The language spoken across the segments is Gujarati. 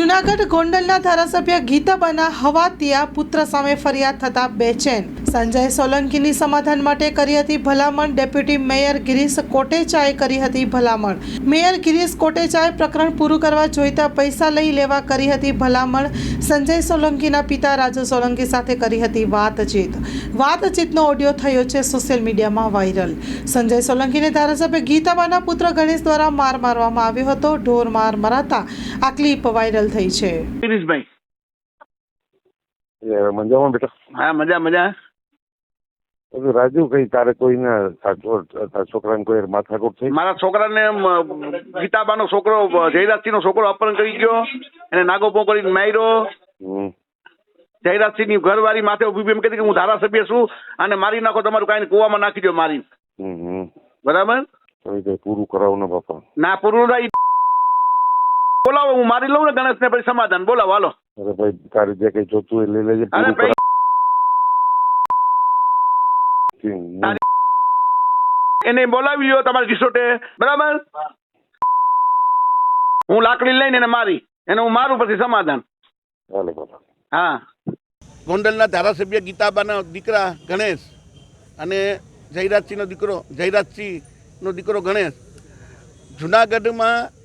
જુનાગઢ ગોંડલના ધારાસભ્ય ગીતાબાના હવાતિયા પુત્ર સામે ફરિયાદ થતા બેચેન. સંજય સોલંકીની સમાધાન માટે કરી હતી ભલામણ, ડેપ્યુટી મેયર ગિરીશ કોટેચાએ કરી હતી ભલામણ. મેયર ગિરીશ કોટેચાએ પ્રકરણ પૂરું કરવા જોઈતા પૈસા લઈ લેવા કરી હતી ભલામણ. સંજય સોલંકીના પિતા રાજુ સોલંકી સાથે કરી હતી વાતચીત. વાતચીતનો ઓડિયો થયો છે સોશિયલ મીડિયામાં વાયરલ. સંજય સોલંકીને ધારાસભ્ય ગીતાબાના પુત્ર ગણેશ દ્વારા માર મારવામાં આવ્યો હતો. ઢોર માર મરાતા આ ક્લિપ વાયરલ થઈ છે. ગિરીશભાઈ મજામાં બેટા? હા મજા મજા. રાજુ કઈ તારે કોઈને તારા છોકરાને કોઈ માથાકૂટ થઈ? મારા છોકરાને ગીતાબાનો છોકરો જયરાજસિંહનો છોકરો અપહરણ કરી ગયો. એને નાગો પો કરીને માર્યો. હમ. જયરાજસિંહની ઘરવાળી માથે ઊભી એમ કહેતી કે હું ધારાસભ્ય છું અને મારી નાખો તમારું કાંઈ કુવામાં નાખી દો મારી બરાબર? પૂરું કરાવું ને બાપા. ના પૂરું થાય બોલાવો હું મારી લઉં ને ગણેશ ને પછી સમાધાન. બોલાવો હાલો. અરે ભાઈ તારે જે કઈ જોતું એ લઈ લેજે અરે ભાઈ એને બોલાવી લ્યો તમારા રિસોર્ટે. બરાબર? હું લાકડી લઈને એને મારી એને હું મારું પછી સમાધાન. હા. ગોંડલના ધારાસભ્ય ગીતાબાના દીકરા ગણેશ અને જયરાજસિંહનો દીકરો જયરાજસિંહનો દીકરો ગણેશ. જુનાગઢમાં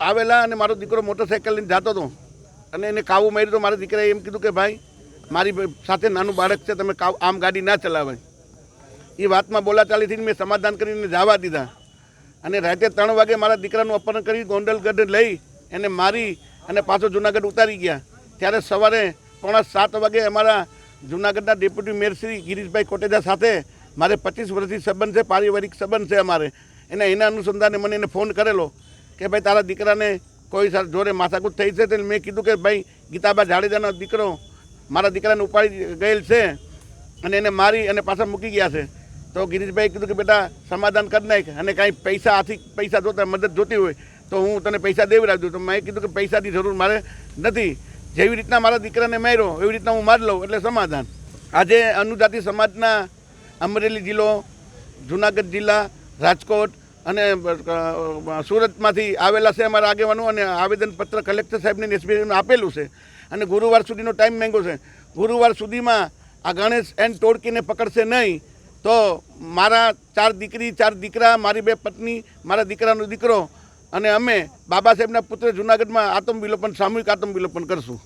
આવેલા અને મારો દીકરો મોટરસાઇકલ લઈને જતો હતો અને એને કાવુ માર્યું તો મારા દીકરાએ એમ કીધું કે ભાઈ, મારી સાથે નાનું બાળક છે, તમે કાવ- આમ ગાડી ના ચલાવાય. એ વાતમાં બોલાચાલીથી મેં સમાધાન કરીને જવા દીધા. અને રાતે ત્રણ વાગે મારા દીકરાનું અપહરણ કરી ગોંડલગઢ લઈ એને મારી અને પાછો જુનાગઢ ઉતારી ગયા. ત્યારે સવારે પોણા સાત વાગે અમારા જુનાગઢના ડેપ્યુટી મેયર શ્રી ગિરીશભાઈ કોટેજા સાથે મારે પચીસ વર્ષથી સંબંધ છે, પારિવારિક સંબંધ છે અમારે. એને એના અનુસંધાને મને એને ફોન કરેલો. કે ભાઈ, તારા દીકરાને કોઈ જોડે માથાકૂટ થઈ છે? તો મેં કીધું કે, ભાઈ, ગીતાબા જાડેજાનો દીકરો, મારા દીકરાને ઉપાડી ગયેલ છે અને એને મારી અને પાછા મૂકી ગયા છે. તો ગિરીશભાઈ કીધું કે, બેટા, સમાધાન કરી નાખ અને કાંઈ પૈસા આથી, પૈસા જોતા મદદ જોતી હોય તો હું તને પૈસા દેવડાવી દઉં. તો મેં કીધું કે, પૈસાની જરૂર મારે નથી. જેવી રીતના મારા દીકરાને માર્યો, એવી રીતના હું મારી લઉં, એટલે સમાધાન. આજે અનુજાતિ સમાજના અમરેલી જિલ્લો, જુનાગઢ જિલ્લા, રાજકોટ અને સુરતમાંથી આવેલા છે અમારા આગેવાનો અને આવેદનપત્ર કલેક્ટર સાહેબને એસપીને આપેલું છે. અને ગુરુવાર સુધીનો ટાઈમ માંગ્યો છે. ગુરુવાર સુધીમાં આ ગણેશ એન ટોળકીને પકડશે નહીં, તો મારા ચાર દીકરી, ચાર દીકરા, મારી બે પત્ની, મારા દીકરાનો દીકરો અને અમે બાબા સાહેબના પુત્ર જુનાગઢમાં આત્મવિલોપન, સામૂહિક આત્મવિલોપન કરશું.